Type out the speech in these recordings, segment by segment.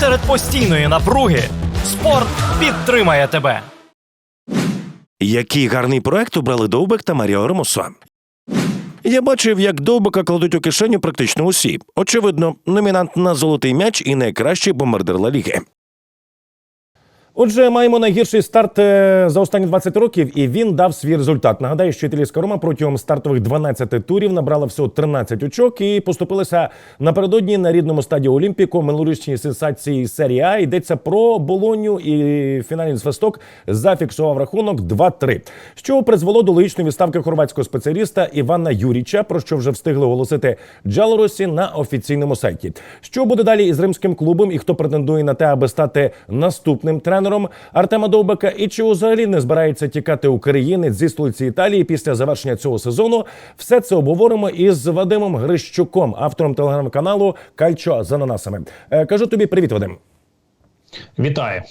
серед постійної напруги спорт підтримає тебе. Який гарний проект обрали Довбек та Маріо Ремосо. Я бачив, як Довбика кладуть у кишеню практично усі. Очевидно, номінант на золотий м'яч і найкращий бомбардир Ла Ліги. Отже, маємо найгірший старт е, за останні 20 років, і він дав свій результат. Нагадаю, що італійська Рома протягом стартових 12 турів набрала всього 13 очок і поступилася напередодні на рідному стаді Олімпіку. Минулорічній сенсації серії А йдеться про Болоню і фінальний свисток зафіксував рахунок 2-3, що призвело до логічної відставки хорватського спеціаліста Івана Юріча, про що вже встигли оголосити Джалоросі на офіційному сайті. Що буде далі із римським клубом і хто претендує на те, аби стати наступним тренером Артема Довбека, і чи взагалі не збирається тікати українець зі столиці Італії після завершення цього сезону? Все це обговоримо із Вадимом Грищуком, автором телеграм-каналу Кальчо з ананасами. Е, Кажу тобі привіт, Вадим. Вітаю.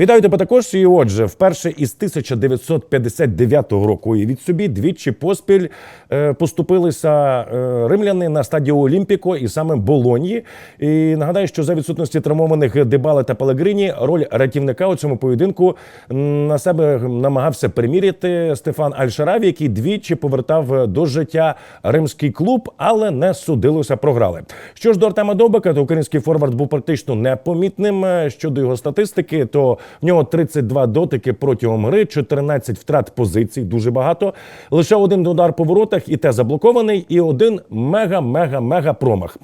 Вітаю тебе також. І отже, вперше із 1959 року і від собі двічі поспіль е, поступилися е, римляни на стадії Олімпіко і саме Болоньї. І нагадаю, що за відсутності травмованих Дебали та Пелегрині роль рятівника у цьому поєдинку на себе намагався приміряти Стефан Альшараві, який двічі повертав до життя римський клуб, але не судилося, програли. Що ж до Артема Довбека, то український форвард був практично непомітним. Е, Щодо його статистики, то в нього 32 дотики протягом гри, 14 втрат позицій, дуже багато. Лише один удар по воротах, і те заблокований, і один мега-мега-мега промах.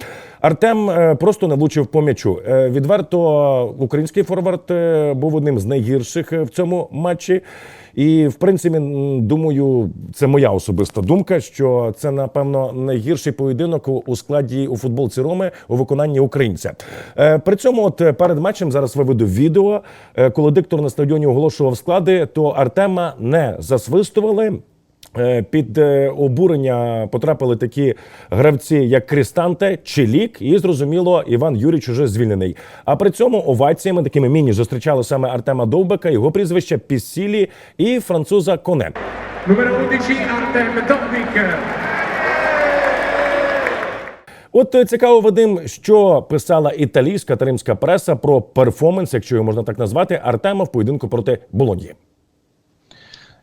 Артем е, просто не влучив по м'ячу. Е, Відверто український форвард е, був одним з найгірших в цьому матчі. І в принципі, думаю, це моя особиста думка, що це напевно найгірший поєдинок у- складі у футболці Роми у виконанні українця. При цьому, от перед матчем зараз виведу відео, коли диктор на стадіоні оголошував склади, то Артема не засвистували. Е, Під е, обурення потрапили такі гравці, як Крістанте, Челік, і зрозуміло, Іван Юрійович уже звільнений. А при цьому оваціями такими міні зустрічали саме Артема Довбека, його прізвище Піссілі і француза Коне. Numero 11 Artem Dovbik. От е, цікаво, Вадим, що писала італійська та римська преса про перформанс, якщо його можна так назвати, Артема в поєдинку проти Болоньї.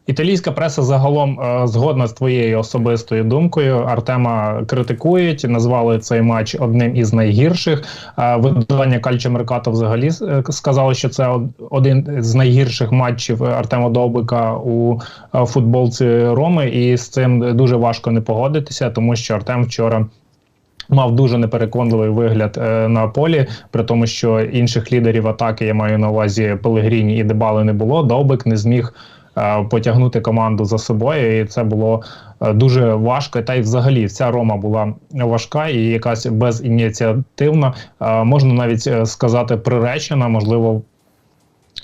Італійська преса загалом е, згодна з твоєю особистою думкою. Артема критикують, назвали цей матч одним із найгірших. Е, видання Кальчо Меркато взагалі е, сказало, що це один з найгірших матчів Артема Довбика у футболці Роми, і з цим дуже важко не погодитися, тому що Артем вчора. Мав дуже непереконливий вигляд е, на полі, при тому, що інших лідерів атаки я маю на увазі Пелегріні і Дебали не було. Довбик не зміг потягнути команду за собою, і це було е, дуже важко. Та й взагалі вся Рома була важка і якась безініціативна. Е, можна навіть е, сказати приречена, можливо.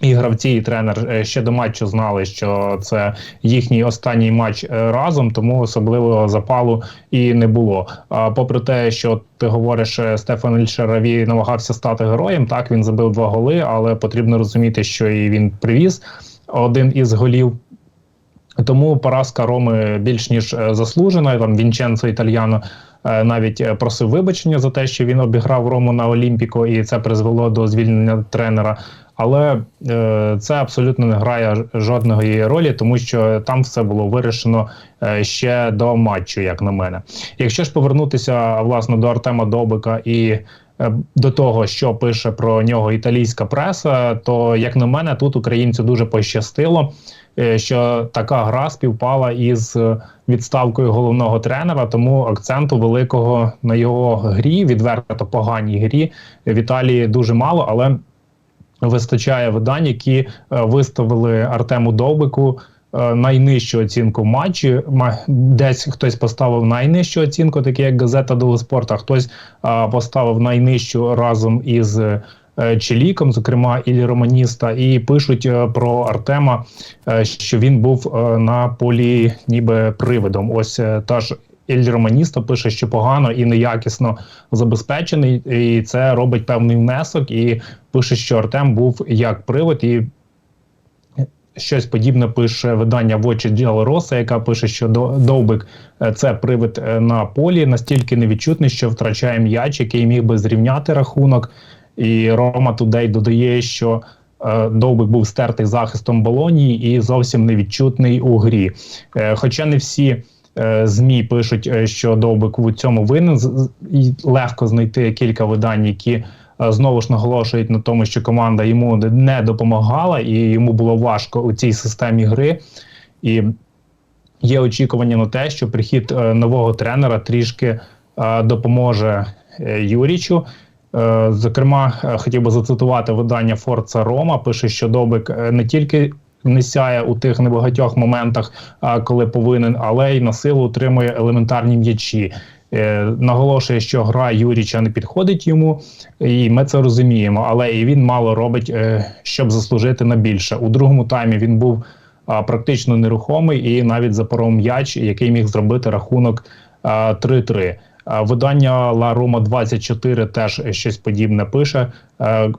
І гравці, і тренер е, ще до матчу знали, що це їхній останній матч е, разом, тому особливого запалу і не було. А попри те, що ти говориш, е, Стефан Ільшараві намагався стати героєм. Так він забив два голи, але потрібно розуміти, що і він привіз один із голів. Тому поразка Роми більш ніж е, заслужена. Там Вінченцо Італьяно е, навіть е, просив вибачення за те, що він обіграв Рому на Олімпіко, і це призвело до звільнення тренера. Але е, це абсолютно не грає ж- жодної ролі, тому що там все було вирішено е, ще до матчу, як на мене. Якщо ж повернутися власне до Артема Добика і е, до того, що пише про нього італійська преса, то як на мене, тут українцю дуже пощастило, е, що така гра співпала із відставкою головного тренера, тому акценту великого на його грі, відверто поганій грі в Італії дуже мало, але вистачає видань, які е, виставили Артему Довбику е, найнижчу оцінку матчі. Десь хтось поставив найнижчу оцінку, такі як газета Долоспорт, а хтось е, поставив найнижчу разом із. е, Челіком, зокрема, Ілі Романіста, і пишуть е, про Артема, е, що він був е, на полі ніби привидом. Ось е, та ж Іль Романіста пише, що погано і неякісно забезпечений, і це робить певний внесок. І пише, що Артем був як привид, і щось подібне пише видання в очі Роса, яка пише, що Довбик е, це привид е, на полі, настільки невідчутний, що втрачає м'яч, який міг би зрівняти рахунок. І Рома Тудей додає, що е, Довбик був стертий захистом Болонії і зовсім невідчутний у грі. Хоча не всі ЗМІ пишуть, е, що Довбик у цьому винен, легко знайти кілька видань, які е, знову ж наголошують на тому, що команда йому не допомагала, і йому було важко у цій системі гри. І є очікування на те, що прихід е, нового тренера трішки е, допоможе е, Юрічу. Е, Зокрема, е, хотів би зацитувати видання Форца Рома. Пише, що Добик е, не тільки не сяє у тих небагатьох моментах, коли повинен, але й на силу утримує елементарні м'ячі. Е, Наголошує, що гра Юріча не підходить йому, і ми це розуміємо. Але і він мало робить, е, щоб заслужити на більше. У другому таймі він був практично нерухомий і навіть запоров м'яч, який міг зробити рахунок 3-3. Видання La Roma 24 теж щось подібне пише, е,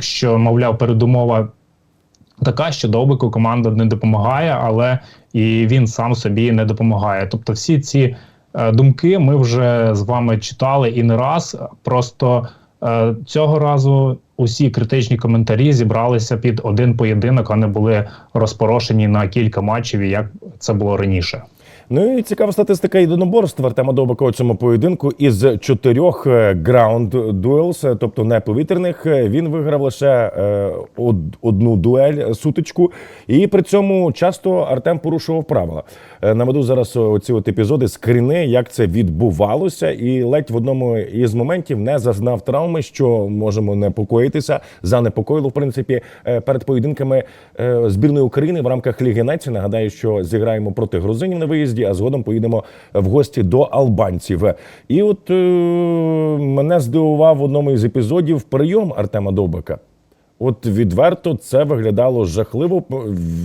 що, мовляв, передумова така, що Довбику команда не допомагає, але і він сам собі не допомагає. Тобто, всі ці е, думки ми вже з вами читали і не раз. Просто е, цього разу усі критичні коментарі зібралися під один поєдинок, а не були розпорошені на кілька матчів, як це було раніше. Ну і цікава статистика єдиноборств Артема Довбика у цьому поєдинку. Із чотирьох граунд дуелс, тобто не повітряних, е, він виграв лише е, одну дуель е, сутичку, і при цьому часто Артем порушував правила. Е, Наведу зараз оці от епізоди скріни, як це відбувалося, і ледь в одному із моментів не зазнав травми, що можемо непокоїтися. Занепокоїло в принципі е, перед поєдинками е, збірної України в рамках Ліги Націй. Нагадаю, що зіграємо проти грузинів на виїзді, а згодом поїдемо в гості до албанців. І от е, мене здивував в одному із епізодів прийом Артема Довбика. От відверто це виглядало жахливо.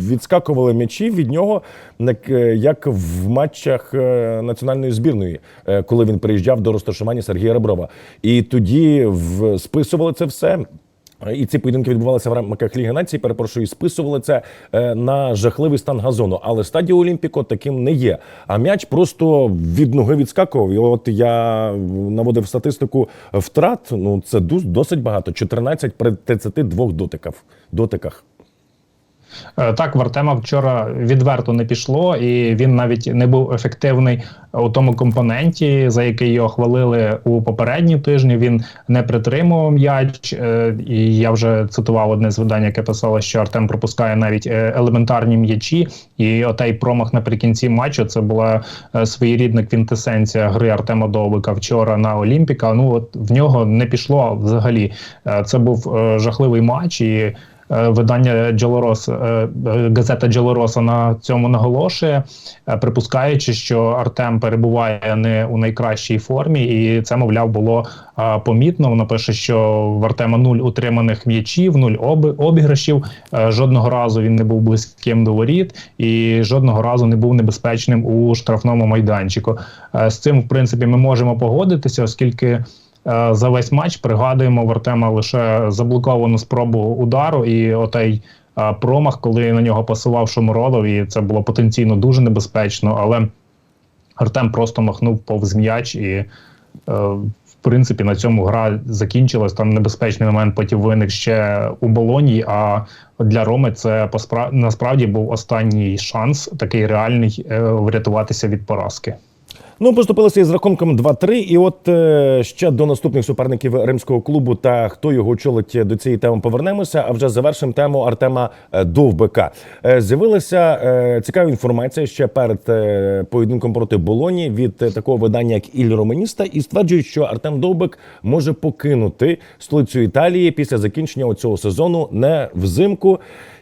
Відскакували м'ячі від нього, як- в матчах е, національної збірної, е, коли він приїжджав до розташування Сергія Реброва. І тоді списували це все. І ці поєдинки відбувалися в рамках Ліги Націй. Перепрошую, і списували це е, на жахливий стан газону. Але стадіо Олімпіко таким не є. А м'яч просто від ноги відскакував. І от я наводив статистику втрат. Ну це досить багато. 14 при 32 дотиках. дотиках. Е, Так, в Артема вчора відверто не пішло, і він навіть не був ефективний у тому компоненті, за який його хвалили у попередні тижні. Він не притримував м'яч. е, І я вже цитував одне з видань, яке писало, що Артем пропускає навіть е, елементарні м'ячі. І отей промах наприкінці матчу це була своєрідна квінтесенція гри Артема Довбика вчора на Олімпіка. Ну от в нього не пішло взагалі. Це був жахливий матч і. Е, Видання Джолорос, е, газета Джолороса на цьому наголошує, е, припускаючи, що Артем перебуває не у найкращій формі, і це, мовляв, було помітно. Воно пише, що в Артема нуль утриманих м'ячів, нуль обіграшів. Жодного разу він не був близьким до воріт, і жодного разу не був небезпечним у штрафному майданчику. З цим, в принципі, ми можемо погодитися, оскільки. Е, За весь матч пригадуємо в Артема лише заблоковану спробу удару і отей е, промах, коли на нього пасував Шумородов, і це було потенційно дуже небезпечно. Але Артем просто махнув повз м'яч, і е, в принципі на цьому гра закінчилась. Там небезпечний момент потім виник ще у болоні. А для Роми це насправді був останній шанс, такий реальний, врятуватися від поразки. Ну, поступилися із рахунком 2-3. І от е, ще до наступних суперників римського клубу та хто його очолить до цієї теми повернемося. А вже завершимо тему Артема е, Довбика. Е, з'явилася е, цікава інформація ще перед е, поєдинком проти Болоні від е, такого видання, як Іль Романіста, і стверджують, що Артем Довбик може покинути столицю Італії після закінчення цього сезону не взимку.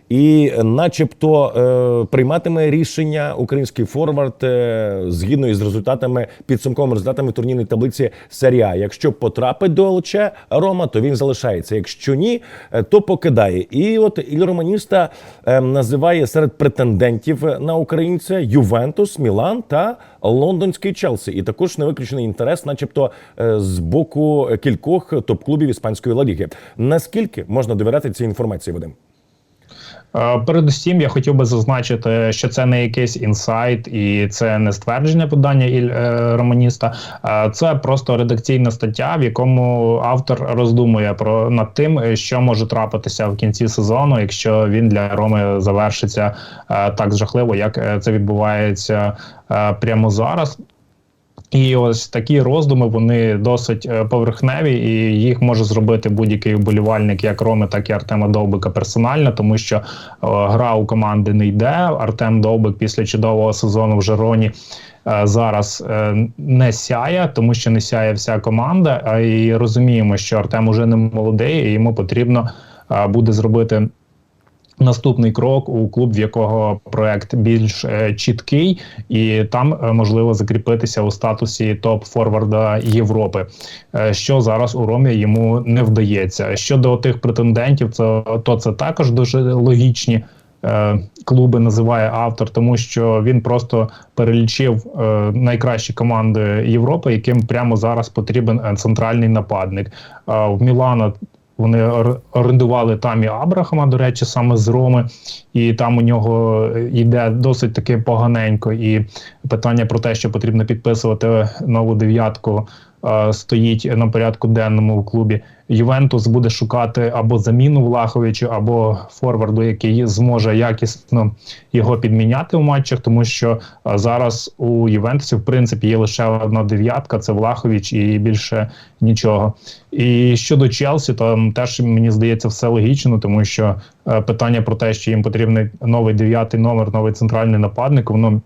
І, начебто, е, прийматиме рішення український форвард е, згідно із результатами підсумковими результатами турнірної таблиці серії. Якщо потрапить до ЛЧ Рома, то він залишається. Якщо ні, е, то покидає. І от Іль Романіста називає серед претендентів на українця Ювентус, Мілан та лондонський Челсі. І також не виключений інтерес, начебто, з боку кількох топ-клубів іспанської ла Ліги. Наскільки можна довіряти цій інформації, Вадим? Е, Передусім, я хотів би зазначити, що це не якийсь інсайт і це не ствердження видання Іль е, Романіста. Е, Це просто редакційна стаття, в якому автор роздумує про над тим, що може трапитися в кінці сезону, якщо він для Роми завершиться так жахливо, як це відбувається прямо зараз. І ось такі роздуми вони досить е, поверхневі, і їх може зробити будь-який вболівальник, як Роми, так і Артема Довбика персонально, тому що е, гра у команди не йде. Артем Довбик після чудового сезону в Жероні е, зараз е, не сяє, тому що не сяє вся команда. І розуміємо, що Артем уже не молодий, і йому потрібно е, буде зробити наступний крок у клуб, в якого проект більш е, чіткий, і там е, можливо закріпитися у статусі топ-форварда Європи, е, що зараз у Ромі йому не вдається. Щодо тих претендентів, це то це також дуже логічні. е, Клуби називає автор, тому що він просто перелічив е, найкращі команди Європи, яким прямо зараз потрібен е, центральний нападник. В Мілана вони орендували там і Абрахама, до речі, саме з Роми, і там у нього йде досить таки поганенько. І питання про те, що потрібно підписувати нову дев'ятку, стоїть на порядку денному в клубі. Ювентус буде шукати або заміну Влаховичу, або форварду, який зможе якісно його підміняти у матчах, тому що е, зараз у Ювентусі в принципі є лише одна дев'ятка, це Влахович і більше нічого. І щодо Челсі, там теж мені здається все логічно, тому що е, питання про те, що їм потрібен новий дев'ятий номер, новий центральний нападник, воно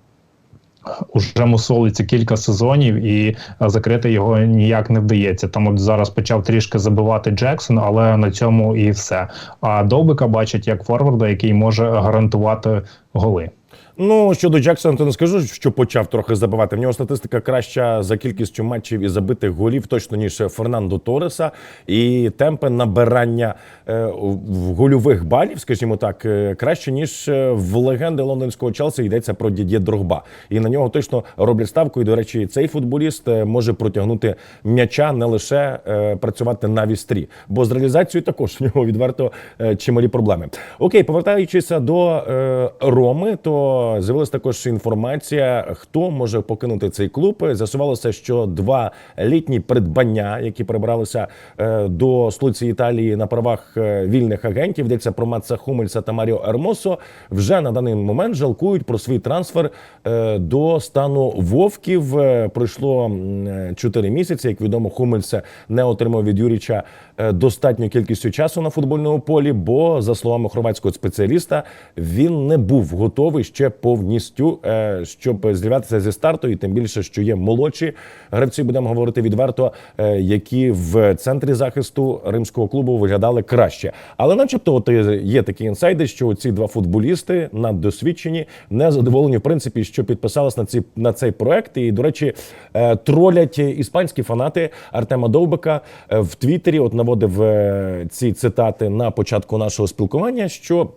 уже мусолиться кілька сезонів, і е, закрити його ніяк не вдається. Там от зараз почав трішки забивати Джексон, але на цьому і все. А Довбика бачать як форварда, який може гарантувати голи. Ну, щодо Джексона, то не скажу, що почав трохи забивати. В нього статистика краща за кількістю матчів і забитих голів, точно ніж Фернандо Тореса. І темпи набирання е, в- гольових балів, скажімо так, е, краще, ніж е, в легенди лондонського Челсі йдеться про Дід'є Дрогба. І на нього точно роблять ставку. І, до речі, цей футболіст може протягнути м'яча, не лише працювати на вістрі. Бо з реалізацією також в нього відверто чималі проблеми. Окей, повертаючись до Роми, то з'явилася також інформація, хто може покинути цей клуб. З'ясувалося, що два літні придбання, які перебралися е, до столиці Італії на правах е, вільних агентів, йдеться про Матса Хумельса та Маріо Ермосо, вже на даний момент жалкують про свій трансфер е, до стану Вовків. Пройшло м, е, чотири місяці. Як відомо, Хумельс не отримав від Юріча достатньою кількістю часу на футбольному полі, бо за словами хорватського спеціаліста, він не був готовий ще повністю, е, щоб з'являтися зі старту, і тим більше, що є молодші гравці, будемо говорити відверто, е, які в центрі захисту римського клубу виглядали краще. Але, начебто, от є такі інсайди, що ці два футболісти наддосвідчені, не задоволені, в принципі, що підписались на ці на цей проект. І, до речі, е, тролять іспанські фанати Артема Довбика в Твіттері. От наводив ці цитати на початку нашого спілкування. що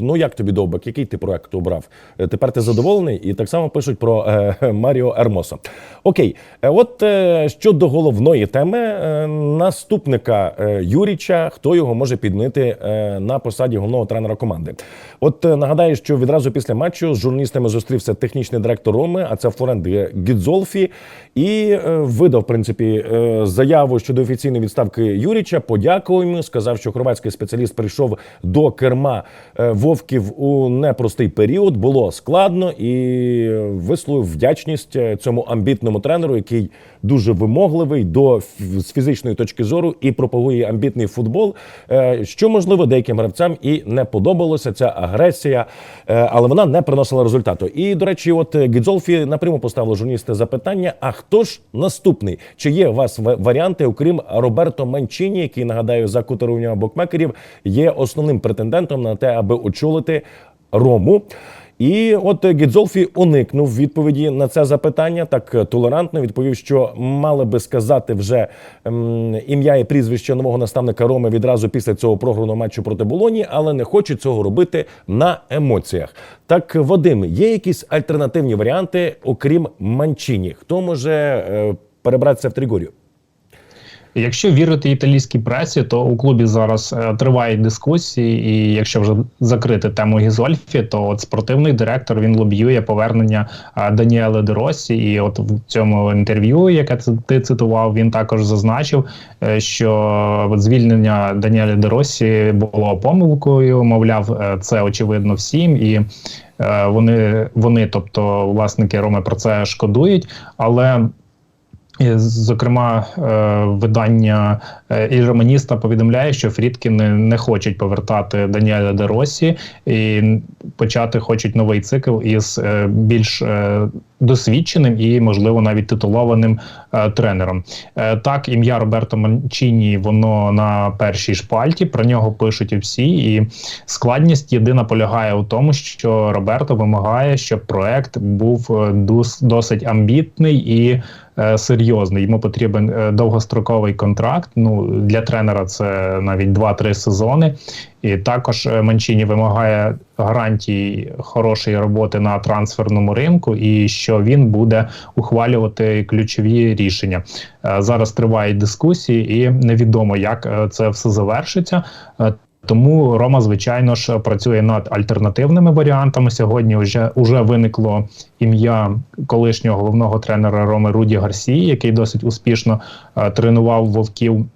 ну як тобі довбик? Який ти проект обрав? Е, Тепер ти задоволений? І так само пишуть про е, Маріо Ермосо. Окей, Е, от е, щодо головної теми е, наступника е, Юріча, хто його може підмінити е, на посаді головного тренера команди? От е, нагадаю, що відразу після матчу з журналістами зустрівся технічний директор Роми, а це Флорент Гідзолфі, і е, видав в принципі е, заяву щодо офіційної відставки Юріча. Подякував йому, сказав, що хорватський спеціаліст прийшов до керма е, вовків у непростий період. Було складно і висловив вдячність е, цьому амбітному тренеру, який дуже вимогливий до з фізичної точки зору і пропагує амбітний футбол. е, Що можливо деяким гравцям і не подобалося ця агресія, але вона не приносила результату. І до речі, от Гідзолфі напряму поставили журналісти запитання: а хто ж наступний? Чи є у вас ва- варіанти, окрім Роберто Манчині, який нагадаю за кутерування букмекерів, є основним претендентом на те, аби очолити Рому? І от Гідзолфі уникнув відповіді на це запитання. Так толерантно відповів, що мали би сказати вже ем, ім'я і прізвище нового наставника Роми відразу після цього програного матчу проти Болоні, але не хочуть цього робити на емоціях. Так, Вадим, є якісь альтернативні варіанти, окрім Манчині? Хто може е, перебратися в Тригорію? Якщо вірити італійській пресі, то у клубі зараз е, тривають дискусії, і якщо вже закрити тему Гізольфі, то от спортивний директор він лобіює повернення е, Даніеле Де Росі. І от в цьому інтерв'ю, яке ти цитував, він також зазначив, е, що звільнення Даніеля Де Росі було помилкою. Мовляв, це очевидно всім і. Вони, вони, тобто власники Роми, про це шкодують, але Зокрема, е, видання і романіста повідомляє, що Фрідкіни не хочуть повертати Даніеля Деросі і почати хочуть новий цикл із е, більш е, досвідченим і, можливо, навіть титулованим е, тренером. Е, Так, ім'я Роберто Манчіні воно на першій шпальті. Про нього пишуть всі. І складність єдина полягає у тому, що Роберто вимагає, щоб проект був е, досить амбітний і е, серйозний. Йому потрібен е, довгостроковий контракт. Ну для тренера це навіть 2-3 сезони. І також е, Манчіні вимагає гарантій хорошої роботи на трансферному ринку, і що він буде ухвалювати ключові рішення. Е, Зараз тривають дискусії, і невідомо, як е, це все завершиться. Тому Рома, звичайно ж, працює над альтернативними варіантами. Сьогодні вже уже виникло ім'я колишнього головного тренера Роми Руді Гарсії, який досить успішно тренував вовків.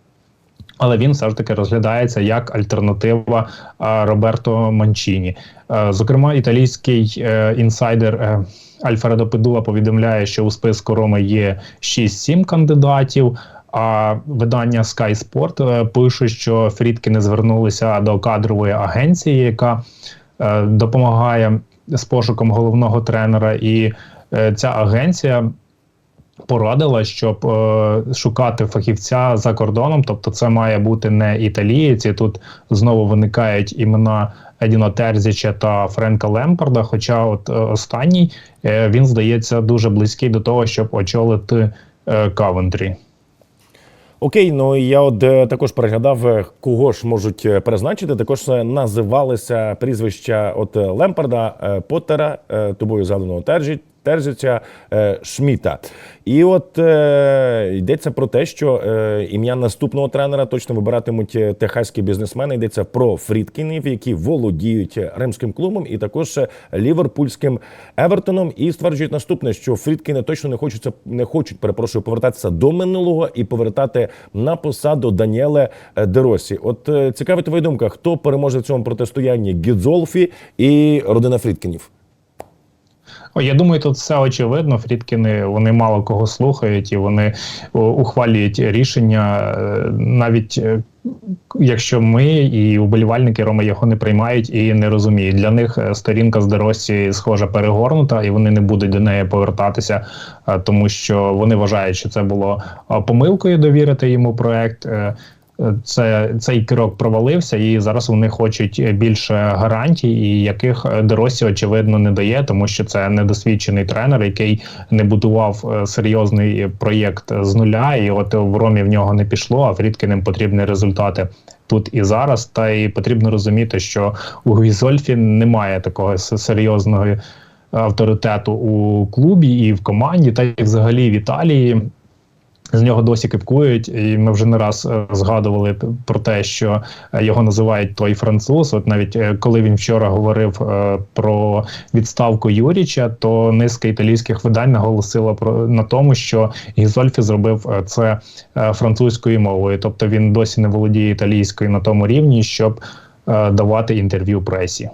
Але він все ж таки розглядається як альтернатива е, Роберто Манчіні. Е, Зокрема, італійський е, інсайдер е, Альфредо Педула повідомляє, що у списку Роми є 6-7 кандидатів. А видання Sky Sport пише, що Фрідкіни звернулися до кадрової агенції, яка допомагає з пошуком головного тренера, і ця агенція порадила, щоб е, шукати фахівця за кордоном. Тобто, це має бути не італієць. І тут знову виникають імена Едіно Терзіча та Френка Лемпарда. Хоча, от е, останній е, він здається дуже близький до того, щоб очолити е, Кавентрі. Окей, ну я от е, також переглядав, е, кого ж можуть е, призначити. Також називалися прізвища от Лемпарда, Поттера, тобою згаданого Тержі, Терзиця, е, Шміта. І от е, йдеться про те, що е, ім'я наступного тренера точно вибиратимуть е, техаські бізнесмени. Йдеться про Фрідкінів, які володіють римським клубом, і також е, ліверпульським Евертоном. І стверджують наступне, що Фрідкіни точно не хочуть, не хочуть, перепрошую, повертатися до минулого і повертати на посаду Даніеле е, Деросі. От е, цікава твоя думка, хто переможе в цьому протистоянні Гідзолфі і родина Фрідкінів? Я думаю, тут все очевидно. Фрідкіни вони мало кого слухають і вони ухвалюють рішення, е, навіть е, якщо ми і уболівальники Роми його не приймають і не розуміють. Для них е, сторінка з доросі схожа перегорнута, і вони не будуть до неї повертатися, тому що вони вважають, що це було помилкою довірити йому проект. Е, це цей крок провалився, і зараз вони хочуть більше гарантій, і яких Доросі очевидно не дає, тому що це недосвідчений тренер, який не будував е, серйозний проєкт з нуля. І от в Ромі в нього не пішло. А Фрідкіним потрібні результати тут і зараз. Та й потрібно розуміти, що у Гвізольфі немає такого серйозного авторитету у клубі і в команді, та й взагалі в Італії. З нього досі кипкують, і ми вже не раз е, згадували про те, що е, його називають той француз. От навіть е, коли він вчора говорив про відставку Юріча, то низка італійських видань наголосила про на тому, що Гізольфі зробив це французькою мовою, тобто він досі не володіє італійською на тому рівні, щоб давати інтерв'ю пресі.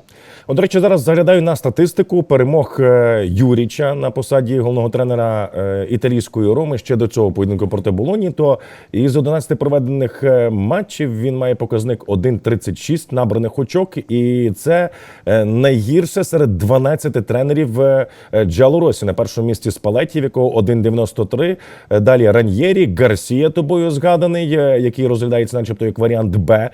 От, до речі, зараз заглядаю на статистику перемог е, Юріча на посаді головного тренера е, італійської Роми ще до цього поєдинку проти Болоні. То із 11 проведених е, матчів він має показник 1,36 набраних очок, і це найгірше серед 12 тренерів Джалоросі. На першому місці Спалеті, в якого 1,93. Е, Далі Раньєрі, Гарсія тобою згаданий, який розглядається, начебто, як варіант Б.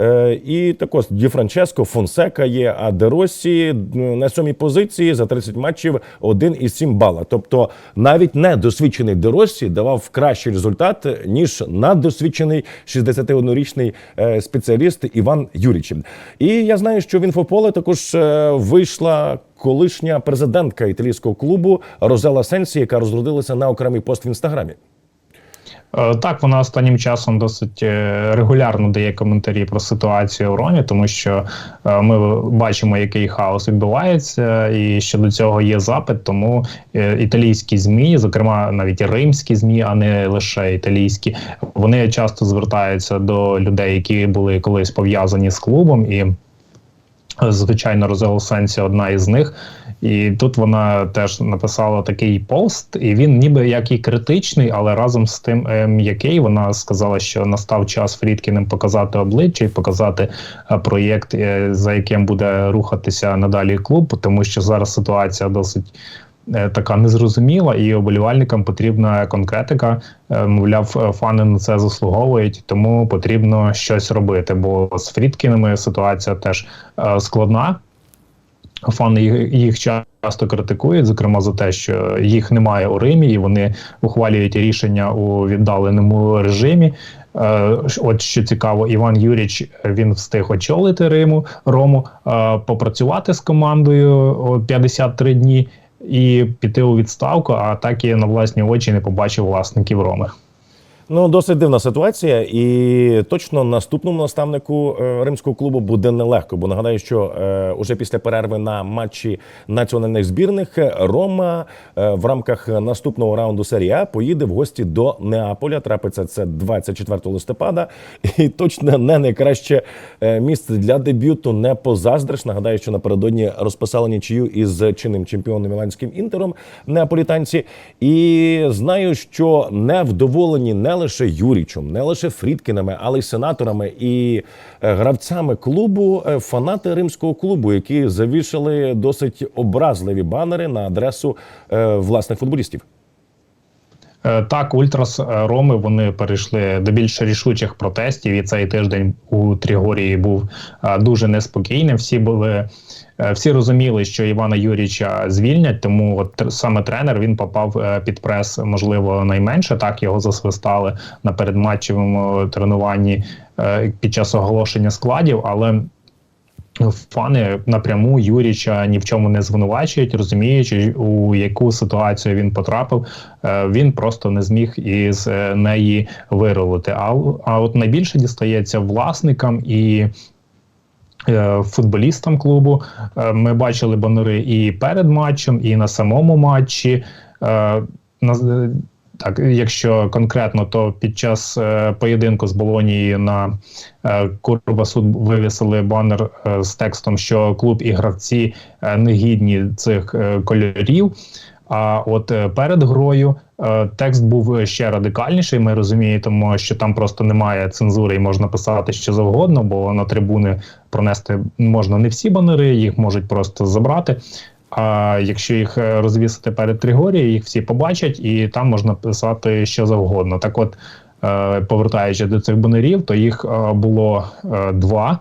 Е, І також Ді Франческо, Фонсека є, а Де Росі на сьомій позиції за 30 матчів 1,7 бала. Тобто навіть недосвідчений Де Росі давав кращий результат, ніж наддосвідчений 61-річний е, спеціаліст Іван Юрічів. І я знаю, що в інфополе також е, вийшла колишня президентка італійського клубу Розела Сенсі, яка розродилася на окремий пост в інстаграмі. Е, Так, вона останнім часом досить е, регулярно дає коментарі про ситуацію в Ромі, тому що е, ми бачимо, який хаос відбувається, і щодо цього є запит. Тому італійські змі, зокрема навіть римські змі, а не лише італійські, вони часто звертаються до людей, які були колись пов'язані з клубом і. Звичайно, Сенсі одна із них. І тут вона теж написала такий пост, і він ніби як і критичний, але разом з тим м'який. Вона сказала, що настав час Фрідкіним показати обличчя і показати е, проєкт, е, за яким буде рухатися надалі клуб, тому що зараз ситуація досить. е, Така незрозуміла, і оболівальникам потрібна конкретика. Мовляв, фани на це заслуговують, тому потрібно щось робити. Бо з Фрідкінами ситуація теж складна. Фани їх- часто критикують, зокрема за те, що їх немає у Римі, і вони ухвалюють рішення у віддаленому режимі. Е, От що цікаво, Іван Юріч він встиг очолити Риму Рому, е, попрацювати з командою 53 дні і піти у відставку. А так і на власні очі не побачив власників Роми. Ну, досить дивна ситуація, і точно наступному наставнику е, римського клубу буде нелегко. Бо нагадаю, що е, уже після перерви на матчі національних збірних Рома е, в рамках наступного раунду серії А поїде в гості до Неаполя. Трапиться це 24 листопада, і точно не найкраще місце для дебюту. Не позаздриш. Нагадаю, що напередодні розписали нічию із чинним чемпіоном міланським інтером неаполітанці. І знаю, що невдоволені не лише Юрічем, не лише Фрідкінами, але й сенаторами і е, гравцями клубу, е, фанати римського клубу, які завішали досить образливі банери на адресу е, власних футболістів. Е, Так, Ультрас е, Роми вони перейшли до більш рішучих протестів, і цей тиждень у Трігорії був е, дуже неспокійним. Всі були. Всі розуміли, що Івана Юріча звільнять, тому от саме тренер він попав під прес, можливо, найменше. Так його засвистали на передматчевому тренуванні під час оголошення складів, але Фани напряму Юріча ні в чому не звинувачують, розуміючи, у яку ситуацію він потрапив, е, він просто не зміг із е, неї вирулити. А, а от найбільше дістається власникам і. е, Футболістам клубу ми бачили банери і перед матчем, і на самому матчі. Так, якщо конкретно, то під час е, поєдинку з Болонією на е, Курбасуд вивісили банер е, з текстом, що клуб і гравці е, не гідні цих е, кольорів. А от е, перед грою е, текст був ще радикальніший. Ми розуміємо, що там просто немає цензури і можна писати що завгодно, бо на трибуни пронести можна не всі банери, їх можуть просто забрати. А якщо їх е, розвісити перед Тригорією, їх всі побачать, і там можна писати що завгодно. Так, от, повертаючись повертаючи до цих банерів, то їх е, було е, два.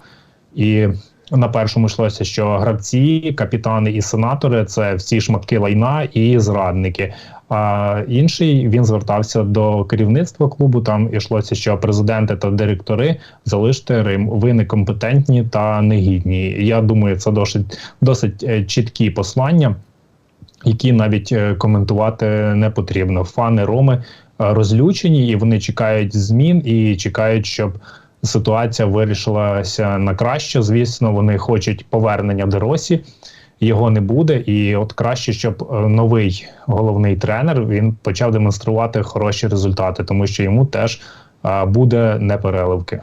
І на першому йшлося, що гравці, капітани і сенатори це всі шматки лайна і зрадники. А інший він звертався до керівництва клубу. Там йшлося, що президенти та директори залиште Рим. Ви некомпетентні та негідні. Я думаю, це досить досить е, чіткі послання, які навіть е, коментувати не потрібно. Фани Роми е, розлючені, і вони чекають змін і чекають, щоб ситуація вирішилася на краще. Звісно, вони хочуть повернення до Росі. Його не буде, і от краще, щоб е, новий головний тренер він почав демонструвати хороші результати, тому що йому теж е, буде непереливки.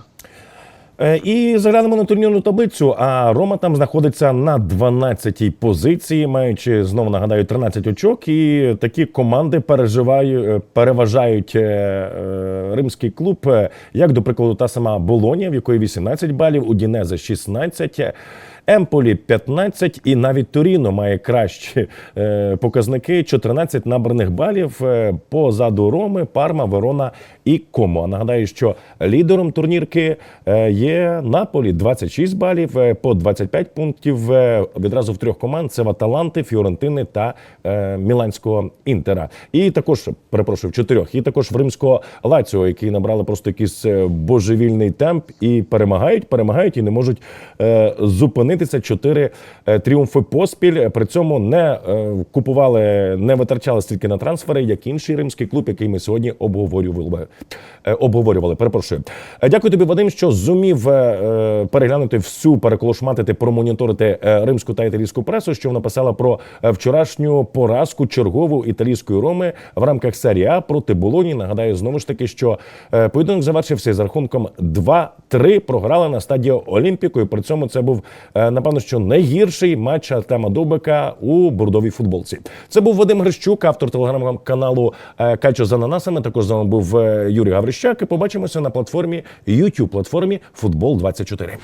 Е, І заглянемо на турнірну таблицю. А Рома там знаходиться на 12-й позиції, маючи знову нагадаю 13 очок. І такі команди переживають, е, переважають е, римський клуб, як до прикладу, та сама Болонія, в якої 18 балів, Удінезе 16. Емполі 15 і навіть Торіно має кращі е, показники: 14 набраних балів е, позаду Роми, Парма, Верона і Комо. Нагадаю, що лідером турнірки е, є Наполі 26 балів е, по 25 пунктів е, відразу в трьох команд. Це в Аталанти, Фіорентини та е, Міланського Інтера. І також перепрошую чотирьох. І також в римського Лаціо, які набрали просто якийсь е, божевільний темп і перемагають, перемагають і не можуть е, зупинитися. Чотири е, тріумфи поспіль. При цьому не е, купували, не витрачали стільки на трансфери, як інший римський клуб, який ми сьогодні обговорювали. Е, обговорювали. Перепрошую. Дякую тобі, Вадим, що зумів переглянути всю, переколошматити, промоніторити римську та італійську пресу, що вона писала про вчорашню поразку чергову італійської роми в рамках серії А проти Болоні. Нагадаю, знову ж таки, що поєдинок завершився з рахунком 2-3. Програли на стадіо Олімпіку. І при цьому це був напевно, що найгірший матч Артема Дубика у бордовій футболці. Це був Вадим Грищук, автор телеграм-каналу е, Качо з ананасами. Також з вами був е, Юрій Гаврищак. І побачимося на платформі youtube платформі Футбол 24